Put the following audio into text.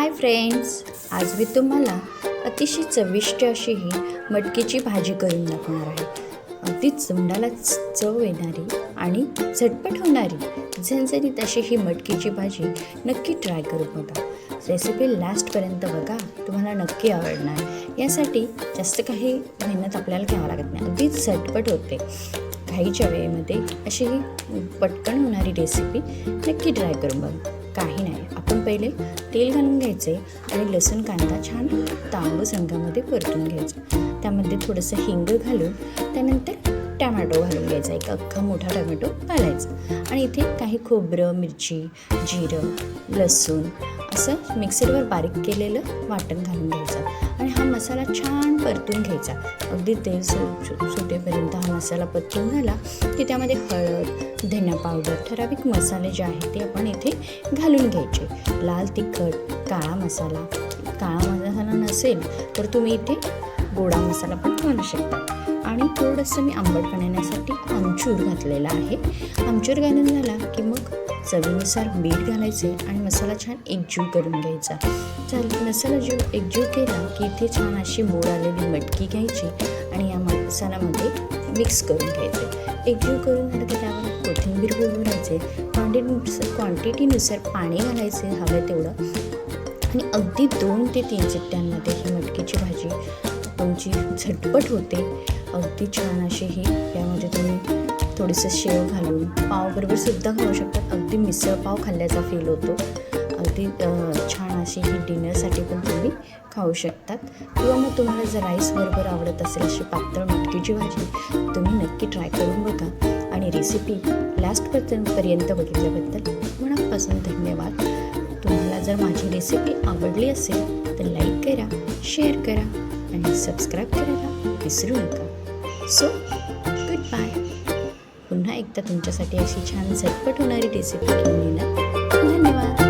Hi friends आज मी तुम्हाला अतिशय चविष्ट अशी ही मटकीची भाजी करून दाखवणार आहे. अगदी तोंडाला चव येणारी आणि झटपट होणारी झणझणीत अशी ही मटकीची भाजी नक्की ट्राय करून बघा. रेसिपी लास्टपर्यंत बघा तुम्हाला नक्की आवडणार. यासाठी जास्त काही मेहनत आपल्याला घ्यावं लागत नाही अगदी झटपट होते. घाईच्या वेळेमध्ये अशी ही पटकन होणारी रेसिपी नक्की ट्राय करून बघा. काही नाही. आपण पहिले तेल घालून घ्यायचे आणि लसूण कांदा छान तांबूस रंगामध्ये परतून घ्यायचा. त्यामध्ये थोडंसं हिंग घालून त्यानंतर टॅमॅटो घालून घ्यायचा. एक अख्खा मोठा टमॅटो घालायचा. आणि इथे काही खोबरं मिरची जिरं लसूण असं मिक्सरवर बारीक केलेलं वाटण घालून घ्यायचं. मसाला छान परतून घ्यायचा. अगदी तेल सु सुटेपर्यंत हा मसाला परतून झाला की त्यामध्ये हळद धना पावडर ठराविक मसाले जे आहेत ते आपण इथे घालून घ्यायचे. लाल तिखट काळा मसाला. काळा मसाला नसेल तर तुम्ही इथे गोडा मसाला पण घालू शकता. आणि थोडंसं मी आंबट येण्यासाठी आमचूर घातलेला आहे. आमचूर घालून झाला की मग चवीनुसार मीठ घालायचे आणि मसाला छान एकजीव करून घ्यायचा. चालेल मसाला जो एकजीव केला की इथे छान अशी मोड आलेली मटकी घ्यायची आणि या मसाल्यामध्ये मिक्स करून घ्यायचे. एकजीव करून झालं की त्यावर कोथिंबीर घालायचे क्वांटिटीनुसार क्वांटिटीनुसार पाणी घालायचे हवं तेवढं. आणि अगदी दोन ते तीन चिट्ट्यांमध्ये ही मटकीची भाजी तुमची झटपट होते. अगदी छान अशी ही यामध्ये तुम्ही थोडंसं शेव घालून पावबरोबर सुद्धा खाऊ शकतात. अगदी मिसळ पाव खाल्ल्याचा फील होतो. अगदी छान अशी ही डिनरसाठी पण तुम्ही खाऊ शकतात. किंवा मग तुम्हाला जर राईसबरोबर आवडत असेल अशी पातळ मटकीची भाजी तुम्ही नक्की ट्राय करून बघा. आणि रेसिपी लास्टपर्यंत पर्यंत बघितल्याबद्दल मनापासून धन्यवाद. तुम्हाला जर माझी रेसिपी आवडली असेल तर लाईक करा शेअर करा आणि सबस्क्राईब करायला विसरू नका. सो गुड बाय पुन्हा एकदा तुमच्यासाठी अशी छान झटपट होणारी रेसिपी घेऊन येणार. धन्यवाद.